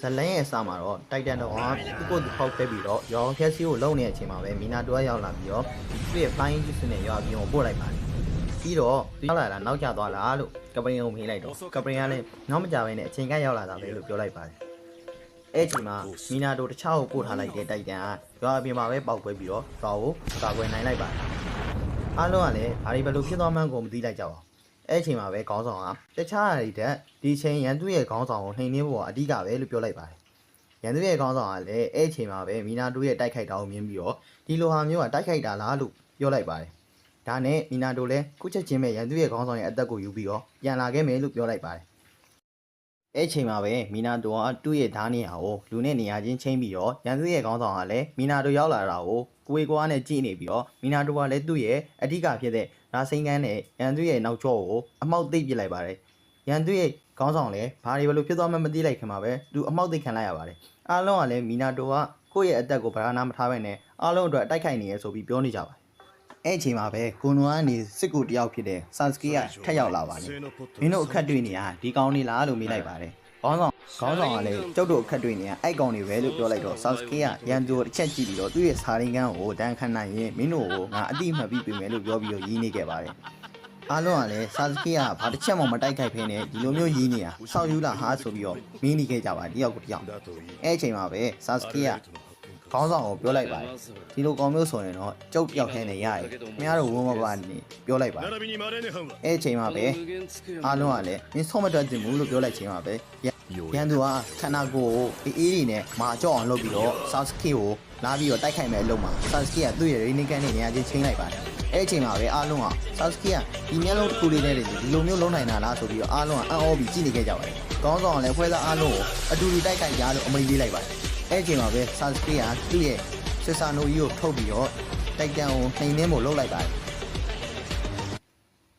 ဇလန်းရဲ့အစမှာတော့တိုက်တန်တော်ကသူ့ကိုယ်သူဖောက်ခဲ့ပြီးတော့ရောင်ဖြက်စီကိုလုံနေတဲ့အချိန်မှာပဲမီနာတိုကရောက်လာပြီးတော့သူ့ရဲ့ flying juice နဲ့ရွာပြီးတော့ပို့လိုက်ပါတယ်ပြီးတော့သူရောက်လာတာနောက်ကျသွားလားလို့ကပရင်ကိုမေးလိုက်တော့ကပရင်ကလည်းနောက်မကြဘဲနဲ့အချိန်ကရောက်လာတာပဲလို့ပြောလိုက်ပါတယ်အဲ့ဒီမှာမီနာတိုတခြားကိုပို့ထားလိုက်တဲ့တိုက်တန်ကရွာအပြင်မှာပဲပေါက်ကွဲပြီးတော့ရွာကိုကာကွယ်နိုင်လိုက်ပါတယ်အားလုံးကလည်းဘာတွေဘယ်လိုဖြစ်သွားမှန်းကိုမသိလိုက်ကြပါဘူး အဲ့အချိန်မှာပဲခေါင်းဆောင်ကတခြားအရာတွေတက်ဒီချိန်ရန်သူရဲ့ခေါင်းဆောင်ကိုနှိမ်နှင်းဖို့ကအဓိကပဲလို့ပြောလိုက်ပါတယ်။ရန်သူရဲ့ခေါင်းဆောင်ကလည်းအဲ့အချိန်မှာပဲမီနာတိုရဲ့တိုက်ခိုက်တာကိုမြင်ပြီးတော့ဒီလိုဟာမျိုးကတိုက်ခိုက်တာလားလို့ပြောလိုက်ပါတယ်။ဒါနဲ့မီနာတိုလည်းခုချက်ချင်းပဲရန်သူရဲ့ခေါင်းဆောင်ရဲ့အသက်ကိုယူပြီးတော့ပြန်လာခဲ့မယ်လို့ပြောလိုက်ပါတယ်။အဲ့အချိန်မှာပဲမီနာတိုကသူ့ရဲ့ဓာတ်နေရာကိုလူနဲ့နေရာချင်းချင်းပြီးတော့ရန်သူရဲ့ခေါင်းဆောင်ကလည်းမီနာတိုရောက်လာတာကိုကိုယ်ကွာနဲ့ကြည့်နေပြီးတော့မီနာတိုကလည်းသူ့ရဲ့အဓိကဖြစ်တဲ့ နာစိန်ကန်းနဲ့ရန်သူရဲ့နောက်ကျောကိုအမောက်သိပ်ပစ်လိုက်ပါတယ်။ရန်သူရဲ့ခေါင်းဆောင်လည်းဘာတွေဘလို့ဖြစ်သွားမှမသိလိုက်ခင်မှာပဲသူအမောက်သိပ်ခံလိုက်ရပါတယ်။အားလုံးကလည်းမီနာတိုကကိုယ့်ရဲ့အသက်ကိုဗရာနာမထားဘဲနဲ့အားလုံးအတွက်တိုက်ခိုက်နေရဆိုပြီးပြောနေကြပါတယ်။အဲ့အချိန်မှာပဲကိုနိုကနေစစ်ကူတယောက်ဖြစ်တဲ့ဆန်စကီကထက်ရောက်လာပါတယ်။မင်းတို့အခက်တွေ့နေရဒီကောင်းနေလားလို့မေးလိုက်ပါတယ်။ ခေါင်းဆောင်ခေါင်းဆောင်ကလည်းကျုပ်တို့အခက်တွေ့နေရအဲ့ကောင်တွေပဲလို့ပြောလိုက်တော့ဆန်စကီကရန်သူကိုတစ်ချက်ကြည့်ပြီးတော့သူ့ရဲ့စာရင်းကန်းကိုတန်းခန့်နိုင်ရင်မင်းတို့ကိုငါအတိအမှတ်ပြီးပြင်မယ်လို့ပြောပြီးတော့ရင်းနေခဲ့ပါတယ်။အားလုံးကလည်းစာစကေးကဘာတစ်ချက်မှမတိုက်ခိုက်ဖ ೇನೆ ဒီလိုမျိုးရင်းနေတာဆောက်ယူလာဟာဆိုပြီးတော့မင်းနေခဲ့ကြပါတယောက်ကိုတယောက်အဲ့အချိန်မှာပဲစာစကေးက ခေါင်းဆောင်ကိုပြောလိုက်ပါတယ်ဒီလိုကောင်မျိုးဆိုရင်တော့ကြောက်ပြောက်ခဲနေရတယ်ခင်ဗျားတို့ဝမ်းမပါနေပြောလိုက်ပါတယ်အဲ့အချိန်မှာပဲအားလုံးကလည်းမင်းဆုံးမတက်တင်ဘူးလို့ပြောလိုက်ချိန်မှာပဲရန်သူကခန္ဓာကိုယ်ကိုအေးအေးနဲ့မာကြောက်အောင်လုပ်ပြီးတော့ဆာစကီကိုလာပြီးတော့တိုက်ခိုက်မယ်အလုပ်မှာဆာစကီကသူ့ရဲ့ရိနေကန်နဲ့ညာချင်းချင်းလိုက်ပါတယ်အဲ့အချိန်မှာပဲအားလုံးကဆာစကီကဒီမျက်လုံးထိုးလေးနဲ့ဒီလိုမျိုးလုံးနိုင်တာလားဆိုပြီးတော့အားလုံးကအံ့ဩပြီးကြည့်နေခဲ့ကြပါတယ်။ကောင်းဆောင်ကလည်းဖွဲ့သားအားလုံးကိုအတူတူတိုက်ခိုက်ကြလို့အမိန့်ပေးလိုက်ပါတယ် အဲ့အချိန်မှာပဲစာစကေးကသူ့ရဲ့စစ်စာနိုကြီးကိုထုတ်ပြီးတော့တိုက်တန်ကိုနှိမ်နှင်းဖို့လုပ်လိုက်ပါတယ်